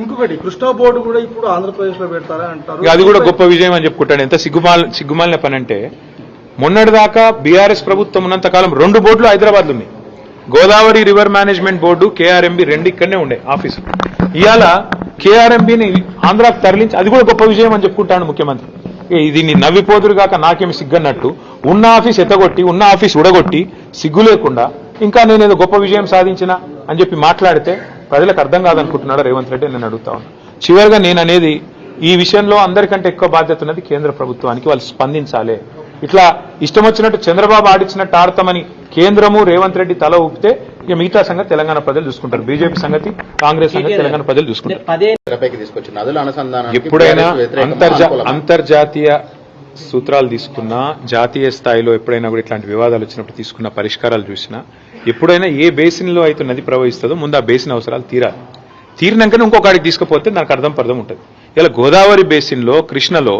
ఇంకొకటి కృష్ణా బోర్డు కూడా ఇప్పుడు ఆంధ్రప్రదేశ్లో పెడతారా అంటారు? అది కూడా గొప్ప విజయం అని చెప్పుకుంటాను. ఎంత సిగ్గుమాల సిగ్గుమాలిన పని అంటే మొన్నటిదాకా బీఆర్ఎస్ ప్రభుత్వం ఉన్నంత కాలం రెండు బోర్డులు హైదరాబాద్ ఉన్నాయి. Godavari river management board KRMB రెండు ఇక్కడనే ఉండే ఆఫీసు. ఇవాళ కేఆర్ఎంబిని ఆంధ్రాకు తరలించి అది కూడా గొప్ప విజయం అని చెప్పుకుంటాను ముఖ్యమంత్రి. ఏ నవ్విపోదురు కాక నాకేమి సిగ్గన్నట్టు. ఉన్న ఆఫీస్ ఎత్తగొట్టి ఉన్న ఆఫీస్ ఉడగొట్టి సిగ్గు లేకుండా ఇంకా నేను ఏదో గొప్ప విజయం సాధించిన అని చెప్పి మాట్లాడితే ప్రజలకు అర్థం కాదనుకుంటున్నాడు రేవంత్ రెడ్డి నేను అడుగుతా ఉన్నా. చివరిగా నేను అనేది ఈ విషయంలో అందరికంటే ఎక్కువ బాధ్యత ఉన్నది కేంద్ర ప్రభుత్వానికి వాళ్ళు స్పందించాలి. ఇట్లా ఇష్టం వచ్చినట్టు చంద్రబాబు ఆడిచ్చినట్టు ఆడతామని కేంద్రము రేవంత్ రెడ్డి తల ఊపితే ఇక మిగతా సంగతి తెలంగాణ ప్రజలు చూసుకుంటారు. బీజేపీ సంగతి కాంగ్రెస్ సంగతి తెలంగాణ ప్రజలు చూసుకుంటారు. ఎప్పుడైనా? అంతర్జాతీయ సూత్రాలు తీసుకున్నా జాతీయ స్థాయిలో ఎప్పుడైనా కూడా ఇట్లాంటి వివాదాలు వచ్చినప్పుడు తీసుకున్న పరిష్కారాలు చూసినా ఎప్పుడైనా ఏ బేసిన్లో అయితే నది ప్రవహిస్తుందో ముందు ఆ బేసిన్ అవసరాలు తీరాలి. తీరినాకనే ఇంకొకడికి తీసుకుపోతే నాకు అర్థం పర్థం ఉంటుంది. ఇలా గోదావరి బేసిన్లో కృష్ణలో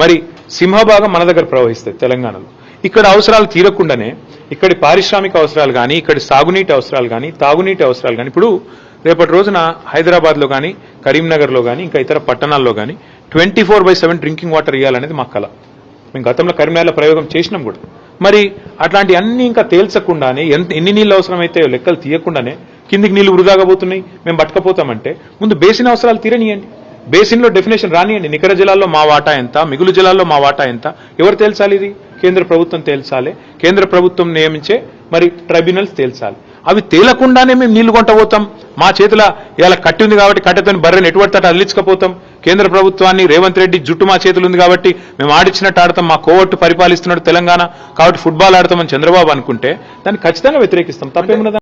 మరి సింహభాగం మన దగ్గర ప్రవహిస్తుంది తెలంగాణలో. ఇక్కడ అవసరాలు తీరకుండానే ఇక్కడి పారిశ్రామిక అవసరాలు కానీ ఇక్కడి సాగునీటి అవసరాలు కానీ తాగునీటి అవసరాలు కానీ ఇప్పుడు రేపటి రోజున హైదరాబాద్లో కానీ కరీంనగర్లో కానీ ఇంకా ఇతర పట్టణాల్లో కానీ twenty four by seven drinking water ఇవ్వాలనేది మా కళ మేము గతంలో కరీంనగర్లో ప్రయోగం చేసినాం కూడా. మరి అట్లాంటి అన్ని ఇంకా తేల్చకుండానే ఎంత ఎన్ని నీళ్ళు అవసరమైతే లెక్కలు తీయకుండానే కిందికి నీళ్ళు వృధాగా పోతున్నాయి మేము పట్టుకపోతామంటే ముందు బేసిన్ అవసరాలు తీరనియండి. బేసిన్లో డెఫినేషన్ రానియండి. నికర జలాల్లో మా వాటా ఎంత మిగులు జలాల్లో మా వాటా ఎంత ఎవరు తేల్చాలి ఇది? కేంద్ర ప్రభుత్వం తేల్చాలి. కేంద్ర ప్రభుత్వం నియమించే మరి ట్రైబ్యునల్స్ తేల్చాలి. అవి తేలకుండానే మేము నీళ్ళు కొంటపోతాం మా చేతుల ఇలా కట్టి ఉంది కాబట్టి కట్టెతోని బర్రెని ఎటువంటి తట అల్లించకపోతాం. కేంద్ర ప్రభుత్వాన్ని రేవంత్ రెడ్డి జుట్టు మా చేతులు ఉంది కాబట్టి మేము ఆడిచ్చినట్టు ఆడతాం మా కోవట్టు పరిపాలిస్తున్నాడు తెలంగాణ. కాబట్టి ఫుట్బాల్ ఆడతామని చంద్రబాబు అనుకుంటే దాన్ని ఖచ్చితంగా వ్యతిరేకిస్తాం. తప్పేమున్నదా?